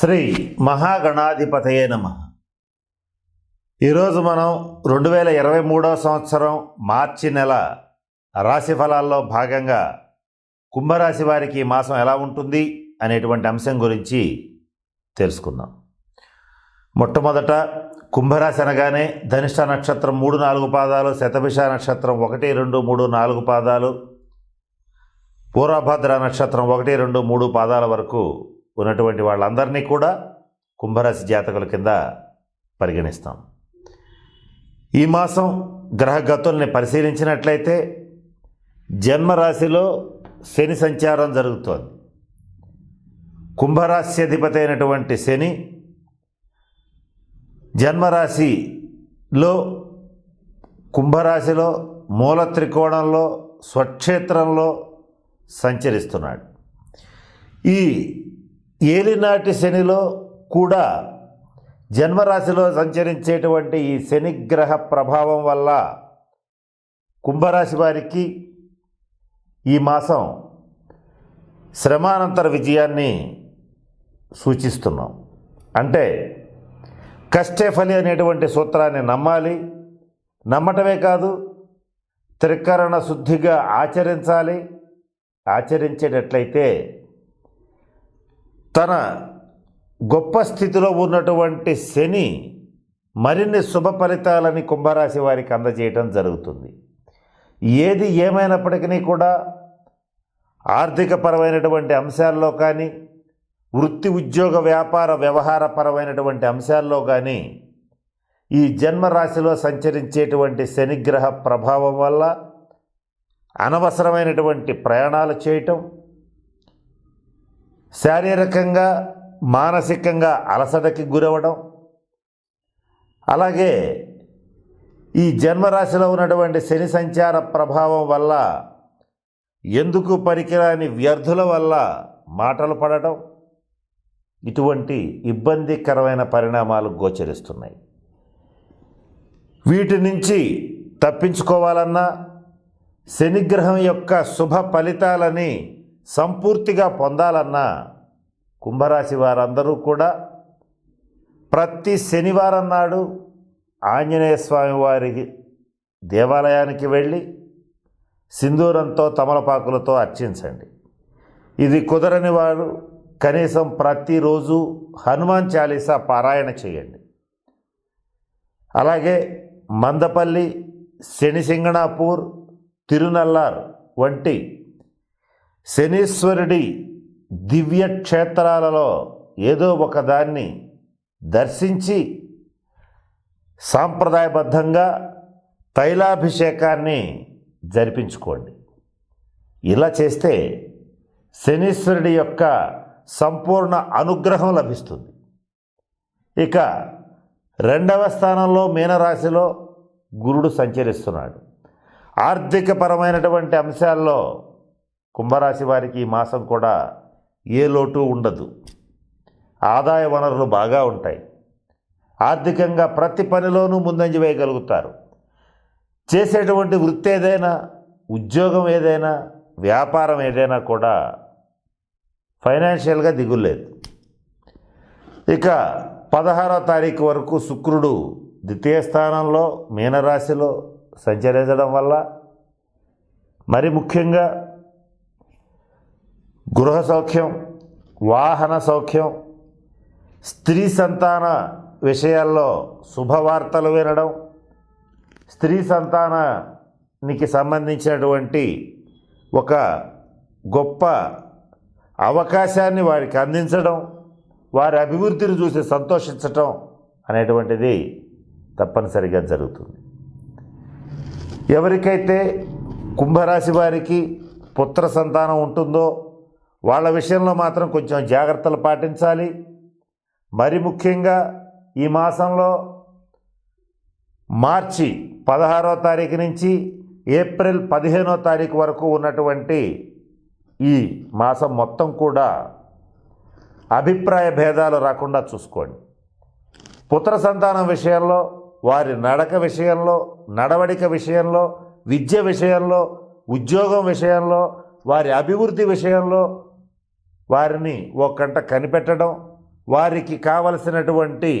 శ్రీ మహాగణాధిపతయే నమ. ఈరోజు మనం రెండు వేల ఇరవై మూడవ సంవత్సరం మార్చి నెల రాశి ఫలాల్లో భాగంగా కుంభరాశి వారికి ఈ మాసం ఎలా ఉంటుంది అనేటువంటి అంశం గురించి తెలుసుకుందాం. మొట్టమొదట కుంభరాశి అనగానే ధనిష్ట నక్షత్రం మూడు నాలుగు పాదాలు శతభిష నక్షత్రం ఒకటి రెండు మూడు నాలుగు పాదాలు పూర్వభద్ర నక్షత్రం ఒకటి రెండు మూడు పాదాల వరకు ఉన్నటువంటి వాళ్ళందరినీ కూడా కుంభరాశి జాతకుల కింద పరిగణిస్తాం. ఈ మాసం గ్రహగతుల్ని పరిశీలించినట్లయితే జన్మరాశిలో శని సంచారం జరుగుతోంది. కుంభరాశ్యధిపతి అయినటువంటి శని జన్మరాశిలో కుంభరాశిలో మూల త్రికోణంలో స్వక్షేత్రంలో సంచరిస్తున్నాడు. ఈ ఏలినాటి శనిలో కూడా జన్మరాశిలో సంచరించేటువంటి ఈ శనిగ్రహ ప్రభావం వల్ల కుంభరాశి వారికి ఈ మాసం శ్రమానంతర విజయాన్ని సూచిస్తున్నాం. అంటే కష్టే ఫలి అనేటువంటి సూత్రాన్ని నమ్మాలి. నమ్మటమే కాదు త్రికరణ శుద్ధిగా ఆచరించాలి. ఆచరించేటట్లయితే తన గొప్ప స్థితిలో ఉన్నటువంటి శని మరిన్ని శుభ ఫలితాలని కుంభరాశి వారికి అందజేయటం జరుగుతుంది. ఏది ఏమైనప్పటికీ కూడా ఆర్థికపరమైనటువంటి అంశాల్లో కానీ వృత్తి ఉద్యోగ వ్యాపార వ్యవహారపరమైనటువంటి అంశాల్లో కానీ ఈ జన్మరాశిలో సంచరించేటువంటి శనిగ్రహ ప్రభావం వల్ల అనవసరమైనటువంటి ప్రయాణాలు చేయటం శారీరకంగా మానసికంగా అలసటకి గురవడం. అలాగే ఈ జన్మరాశిలో ఉన్నటువంటి శని సంచార ప్రభావం వల్ల ఎందుకు పనికిరాని వ్యర్థుల వల్ల మాటలు పడటం? ఇటువంటి ఇబ్బందికరమైన పరిణామాలు గోచరిస్తున్నాయి. వీటి నుంచి తప్పించుకోవాలన్నా శనిగ్రహం యొక్క శుభ ఫలితాలని సంపూర్తిగా పొందాలన్న కుంభరాశి వారందరూ కూడా ప్రతి శనివారం నాడు ఆంజనేయ స్వామి వారి దేవాలయానికి వెళ్ళి సింధూరంతో తమలపాకులతో అర్చించండి. ఇది కుదరని వారు కనీసం ప్రతిరోజు హనుమాన్ చాలీసా పారాయణ చేయండి. అలాగే మందపల్లి శనిసింగణాపూర్ తిరునల్లార్ వంటి శనీశ్వరుడి దివ్య క్షేత్రాలలో ఏదో ఒకదాన్ని దర్శించి సాంప్రదాయబద్ధంగా తైలాభిషేకాన్ని జరిపించుకోండి. ఇలా చేస్తే శనీశ్వరుడి యొక్క సంపూర్ణ అనుగ్రహం లభిస్తుంది. ఇక రెండవ స్థానంలో మీనరాశిలో గురుడు సంచరిస్తున్నాడు. ఆర్థికపరమైనటువంటి అంశాల్లో కుంభరాశి వారికి ఈ మాసం కూడా ఏ లోటు ఉండదు. ఆదాయ వనరులు బాగా ఉంటాయి. ఆర్థికంగా ప్రతి పనిలోనూ ముందంజ వేయగలుగుతారు. చేసేటువంటి వృత్తి ఏదైనా ఉద్యోగం ఏదైనా వ్యాపారం ఏదైనా కూడా ఫైనాన్షియల్గా దిగులేదు ఇక పదహారో తారీఖు వరకు శుక్రుడు ద్వితీయ స్థానంలో మీనరాశిలో సంచరించడం వల్ల మరి ముఖ్యంగా గృహ సౌఖ్యం వాహన సౌఖ్యం స్త్రీ సంతాన విషయాల్లో శుభవార్తలు వినడం స్త్రీ సంతానానికి సంబంధించినటువంటి ఒక గొప్ప అవకాశాన్ని వారికి అందించడం వారి అభివృద్ధిని చూసి సంతోషించటం అనేటువంటిది తప్పనిసరిగా జరుగుతుంది. ఎవరికైతే కుంభరాశి వారికి పుత్ర సంతానం ఉంటుందో వాళ్ళ విషయంలో మాత్రం కొంచెం జాగ్రత్తలు పాటించాలి. మరి ముఖ్యంగా ఈ మాసంలో మార్చి పదహారో తారీఖు నుంచి ఏప్రిల్ పదిహేనో తారీఖు వరకు ఉన్నటువంటి ఈ మాసం మొత్తం కూడా అభిప్రాయ భేదాలు రాకుండా చూసుకోండి. పుత్ర సంతానం విషయంలో వారి నడక విషయంలో నడవడిక విషయంలో విద్య విషయంలో ఉద్యోగం విషయంలో వారి అభివృద్ధి విషయంలో వారిని ఒక కంట కనిపెట్టడం వారికి కావలసినటువంటి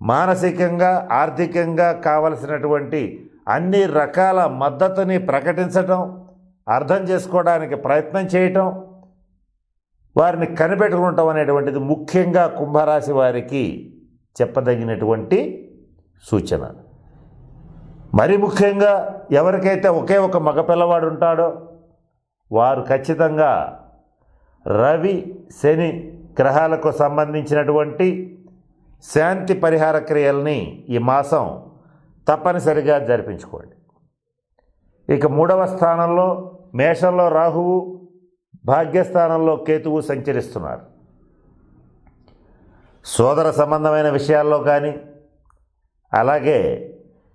మానసికంగా ఆర్థికంగా కావలసినటువంటి అన్ని రకాల మద్దతుని ప్రకటించటం అర్థం చేసుకోవడానికి ప్రయత్నం చేయటం వారిని కనిపెట్టుకుంటాం అనేటువంటిది ముఖ్యంగా కుంభరాశి వారికి చెప్పదగినటువంటి సూచన. మరి ముఖ్యంగా ఎవరికైతే ఒకే ఒక మగపిల్లవాడు ఉంటాడో వారు ఖచ్చితంగా రవి శని గ్రహాలకు సంబంధించినటువంటి శాంతి పరిహార క్రియల్ని ఈ మాసం తప్పనిసరిగా జరిపించుకోండి. ఇక మూడవ స్థానంలో మేషంలో రాహువు భాగ్యస్థానంలో కేతువు సంచరిస్తున్నారు. సోదర సంబంధమైన విషయాల్లో కానీ అలాగే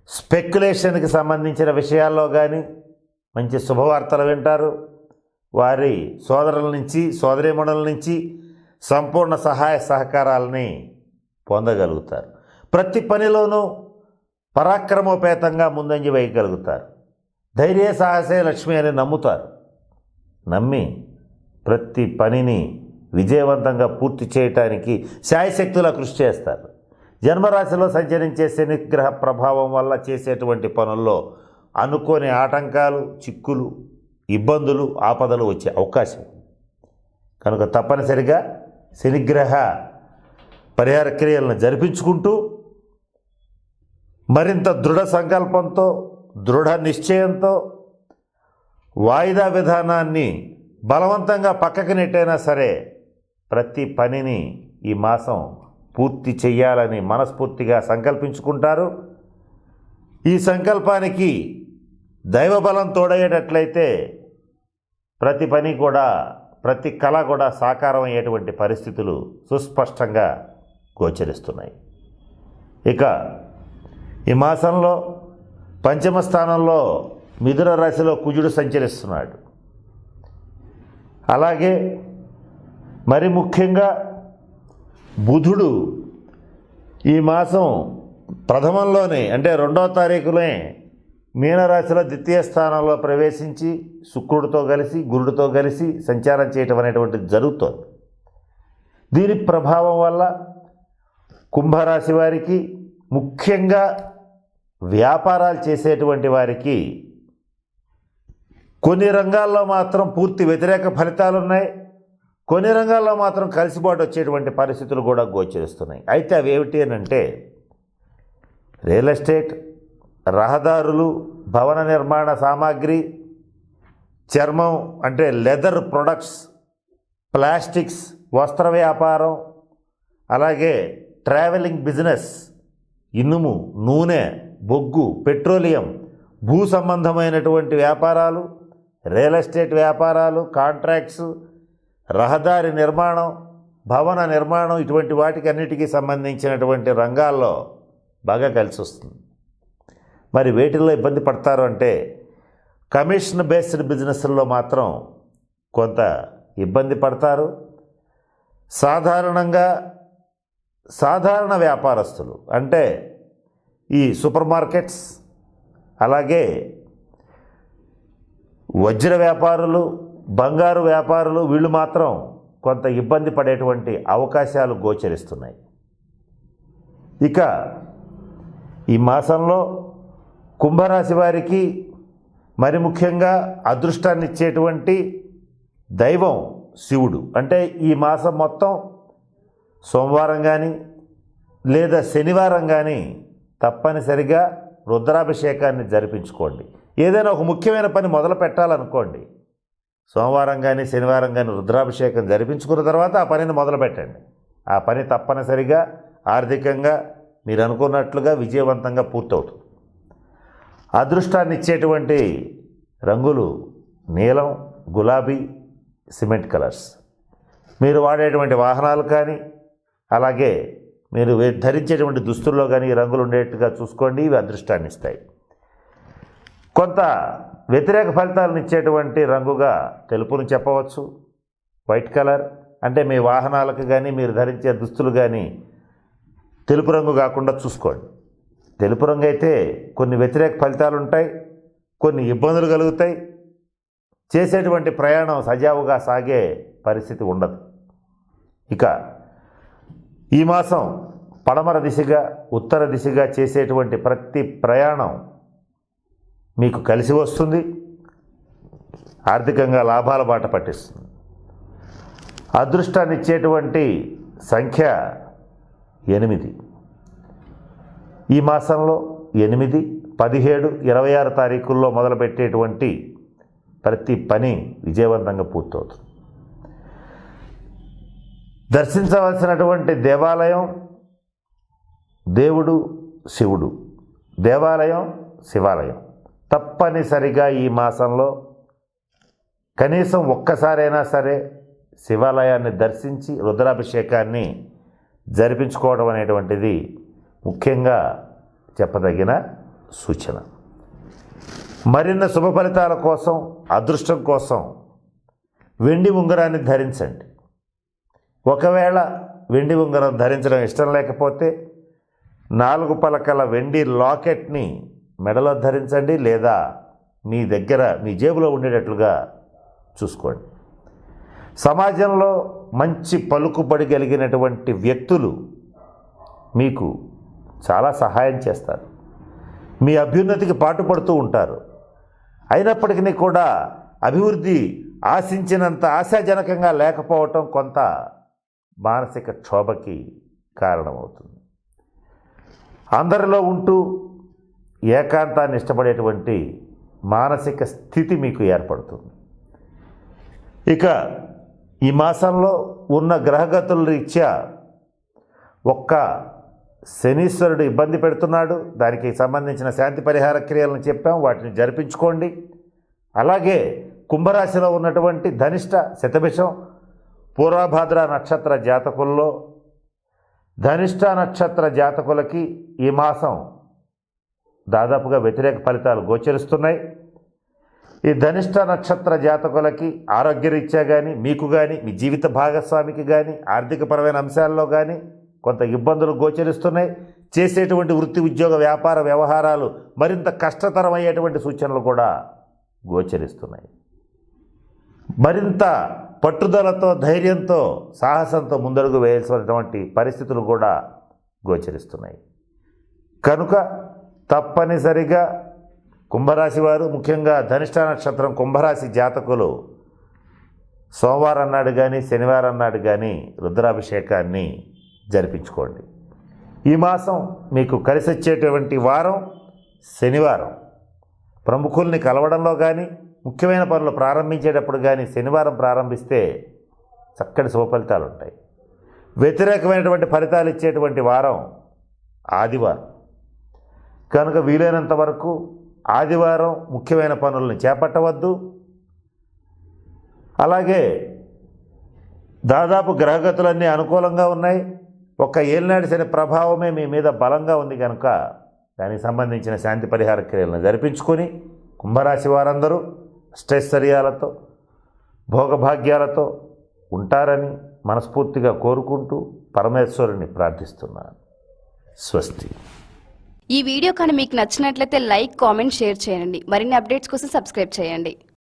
స్పెక్యులేషన్కి సంబంధించిన విషయాల్లో కానీ మంచి శుభవార్తలు వింటారు. వారి సోదరుల నుంచి సోదరీమణుల నుంచి సంపూర్ణ సహాయ సహకారాలని పొందగలుగుతారు. ప్రతి పనిలోనూ పరాక్రమోపేతంగా ముందంజ వేయగలుగుతారు. ధైర్య సాహసే లక్ష్మి అని నమ్ముతారు. నమ్మి ప్రతి పనిని విజయవంతంగా పూర్తి చేయటానికి శాయశక్తులా కృషి చేస్తారు. జన్మరాశిలో సంచరించే శనిగ్రహ ప్రభావం వల్ల చేసేటువంటి పనుల్లో అనుకోని ఆటంకాలు చిక్కులు ఇబ్బందులు ఆపదలు వచ్చే అవకాశం. కనుక తప్పనిసరిగా శనిగ్రహ పరిహార క్రియలను జరిపించుకుంటూ మరింత దృఢ సంకల్పంతో దృఢ నిశ్చయంతో వాయిదా విధానాన్ని బలవంతంగా పక్కకి నెట్టైనా సరే ప్రతి పనిని ఈ మాసం పూర్తి చేయాలని మనస్ఫూర్తిగా సంకల్పించుకుంటారు. ఈ సంకల్పానికి దైవబలం తోడయ్యేటట్లయితే ప్రతి పని కూడా ప్రతి కళ కూడా సాకారం అయ్యేటువంటి పరిస్థితులు సుస్పష్టంగా గోచరిస్తున్నాయి. ఇక ఈ మాసంలో పంచమ స్థానంలో మిథున రాశిలో కుజుడు సంచరిస్తున్నాడు. అలాగే మరి ముఖ్యంగా బుధుడు ఈ మాసం ప్రథమంలోనే అంటే రెండవ తారీఖునే మీనరాశిలో ద్వితీయ స్థానంలో ప్రవేశించి శుక్రుడితో కలిసి గురుడితో కలిసి సంచారం చేయటం అనేటువంటిది జరుగుతోంది. దీని ప్రభావం వల్ల కుంభరాశి వారికి ముఖ్యంగా వ్యాపారాలు చేసేటువంటి వారికి కొన్ని రంగాల్లో మాత్రం పూర్తి వ్యతిరేక ఫలితాలు ఉన్నాయి కొన్ని రంగాల్లో మాత్రం కలిసిబాటు వచ్చేటువంటి పరిస్థితులు కూడా గోచరిస్తున్నాయి. అయితే అవి ఏమిటి అని అంటే రియల్ ఎస్టేట్ రహదారులు భవన నిర్మాణ సామాగ్రి చర్మం అంటే లెదర్ ప్రొడక్ట్స్ ప్లాస్టిక్స్ వస్త్ర వ్యాపారం అలాగే ట్రావెలింగ్ బిజినెస్ ఇనుము నూనె బొగ్గు పెట్రోలియం భూ సంబంధమైనటువంటి వ్యాపారాలు రియల్ ఎస్టేట్ వ్యాపారాలు కాంట్రాక్ట్స్ రహదారి నిర్మాణం భవన నిర్మాణం ఇటువంటి వాటికి అన్నిటికీ సంబంధించినటువంటి రంగాల్లో బాగా కలిసి వస్తుంది మరి వేటిల్లో ఇబ్బంది పడతారు అంటే కమిషన్ బేస్డ్ బిజినెస్లో మాత్రం కొంత ఇబ్బంది పడతారు. సాధారణంగా సాధారణ వ్యాపారస్తులు అంటే ఈ సూపర్ మార్కెట్స్ అలాగే వజ్ర వ్యాపారులు బంగారు వ్యాపారులు వీళ్ళు మాత్రం కొంత ఇబ్బంది పడేటువంటి అవకాశాలు గోచరిస్తున్నాయి. ఇక ఈ మాసంలో కుంభరాశి వారికి మరి ముఖ్యంగా అదృష్టాన్ని ఇచ్చేటువంటి దైవం శివుడు. అంటే ఈ మాసం మొత్తం సోమవారం కానీ లేదా శనివారం కానీ తప్పనిసరిగా రుద్రాభిషేకాన్ని జరిపించుకోండి. ఏదైనా ఒక ముఖ్యమైన పని మొదలు పెట్టాలనుకోండి. సోమవారం కానీ శనివారం కానీ రుద్రాభిషేకం జరిపించుకున్న తర్వాత ఆ పనిని మొదలు పెట్టండి. ఆ పని తప్పనిసరిగా ఆర్థికంగా మీరు అనుకున్నట్లుగా విజయవంతంగా పూర్తవుతుంది. అదృష్టాన్ని ఇచ్చేటువంటి రంగులు నీలం గులాబీ సిమెంట్ కలర్స్. మీరు వాడేటువంటి వాహనాలు కానీ అలాగే మీరు ధరించేటువంటి దుస్తుల్లో కానీ రంగులు ఉండేట్టుగా చూసుకోండి ఇవి అదృష్టాన్ని ఇస్తాయి కొంత వ్యతిరేక ఫలితాలను ఇచ్చేటువంటి రంగుగా తెలుపును చెప్పవచ్చు. వైట్ కలర్ అంటే మీ వాహనాలకు కానీ మీరు ధరించే దుస్తులు కానీ తెలుపు రంగు కాకుండా చూసుకోండి. తెలుపు రంగు అయితే కొన్ని వ్యతిరేక ఫలితాలు ఉంటాయి కొన్ని ఇబ్బందులు కలుగుతాయి. చేసేటువంటి ప్రయాణం సజావుగా సాగే పరిస్థితి ఉండదు. ఇక ఈ మాసం పడమర దిశగా ఉత్తర దిశగా చేసేటువంటి ప్రతి ప్రయాణం మీకు కలిసి వస్తుంది. ఆర్థికంగా లాభాల బాట పట్టిస్తుంది. అదృష్టాన్ని ఇచ్చేటువంటి సంఖ్య ఎనిమిది. ఈ మాసంలో ఎనిమిది పదిహేడు ఇరవై ఆరు తారీఖుల్లో మొదలుపెట్టేటువంటి ప్రతి పని విజయవంతంగా పూర్తవుతుంది. దర్శించవలసినటువంటి దేవాలయం దేవుడు శివుడు. దేవాలయం శివాలయం. తప్పనిసరిగా ఈ మాసంలో కనీసం ఒక్కసారైనా సరే శివాలయాన్ని దర్శించి రుద్రాభిషేకాన్ని జరిపించుకోవడం అనేటువంటిది ముఖ్యంగా చెప్పదగిన సూచన. మరిన్న శుభ ఫలితాల కోసం అదృష్టం కోసం వెండి ఉంగరాన్ని ధరించండి. ఒకవేళ వెండి ఉంగరం ధరించడం ఇష్టం లేకపోతే నాలుగు పలకల వెండి లాకెట్ని మెడలో ధరించండి లేదా మీ దగ్గర మీ జేబులో ఉండేటట్లుగా చూసుకోండి. సమాజంలో మంచి పలుకుబడి కలిగినటువంటి వ్యక్తులు మీకు చాలా సహాయం చేస్తారు. మీ అభ్యున్నతికి పాటుపడుతూ ఉంటారు. అయినప్పటికీ కూడా అభివృద్ధి ఆశించినంత ఆశాజనకంగా లేకపోవటం కొంత మానసిక క్షోభకి కారణమవుతుంది. అందరిలో ఉంటూ ఏకాంతాన్ని ఇష్టపడేటువంటి మానసిక స్థితి మీకు ఏర్పడుతుంది. ఇక ఈ మాసంలో ఉన్న గ్రహగతుల రీత్యా ఒక్క శనీశ్వరుడు ఇబ్బంది పెడుతున్నాడు. దానికి సంబంధించిన శాంతి పరిహార క్రియలను చెప్పాం. వాటిని జరిపించుకోండి. అలాగే కుంభరాశిలో ఉన్నటువంటి ధనిష్ట శతభిషం పూర్వభాద్ర నక్షత్ర జాతకుల్లో ధనిష్ట నక్షత్ర జాతకులకి ఈ మాసం దాదాపుగా వ్యతిరేక ఫలితాలు గోచరిస్తున్నాయి. ఈ ధనిష్ట నక్షత్ర జాతకులకి ఆరోగ్యరీత్యా కానీ మీకు కానీ మీ జీవిత భాగస్వామికి కానీ ఆర్థికపరమైన అంశాల్లో కానీ కొంత ఇబ్బందులు గోచరిస్తున్నాయి. చేసేటువంటి వృత్తి ఉద్యోగ వ్యాపార వ్యవహారాలు మరింత కష్టతరమయ్యేటువంటి సూచనలు కూడా గోచరిస్తున్నాయి. మరింత పట్టుదలతో ధైర్యంతో సాహసంతో ముందడుగు వేయాల్సినటువంటి పరిస్థితులు కూడా గోచరిస్తున్నాయి. కనుక తప్పనిసరిగా కుంభరాశి వారు ముఖ్యంగా ధనిష్ట నక్షత్రం కుంభరాశి జాతకులు సోమవారం నాడు కానీ శనివారం నాడు కానీ రుద్రాభిషేకాన్ని జరిపించుకోండి. ఈ మాసం మీకు కలిసి వచ్చేటువంటి వారం శనివారం. ప్రముఖుల్ని కలవడంలో కానీ ముఖ్యమైన పనులు ప్రారంభించేటప్పుడు కానీ శనివారం ప్రారంభిస్తే చక్కటి శుభ ఫలితాలు ఉంటాయి వ్యతిరేకమైనటువంటి ఫలితాలు ఇచ్చేటువంటి వారం ఆదివారం. కనుక వీలైనంత వరకు ఆదివారం ముఖ్యమైన పనులను చేపట్టవద్దు. అలాగే దాదాపు గ్రహగతులన్నీ అనుకూలంగా ఉన్నాయి. ఒక్క ఏలినాటి శని ప్రభావమే మీ మీద బలంగా ఉంది కనుక దానికి సంబంధించిన శాంతి పరిహార క్రియలను జరిపించుకొని కుంభరాశి వారందరూ అష్టైశ్వర్యాలతో భోగభాగ్యాలతో ఉంటారని మనస్ఫూర్తిగా కోరుకుంటూ పరమేశ్వరుని ప్రార్థిస్తున్నాను. స్వస్తి. ఈ వీడియో కానీ మీకు నచ్చినట్లయితే లైక్ కామెంట్ షేర్ చేయండి. మరిన్ని అప్డేట్స్ కోసం సబ్స్క్రైబ్ చేయండి.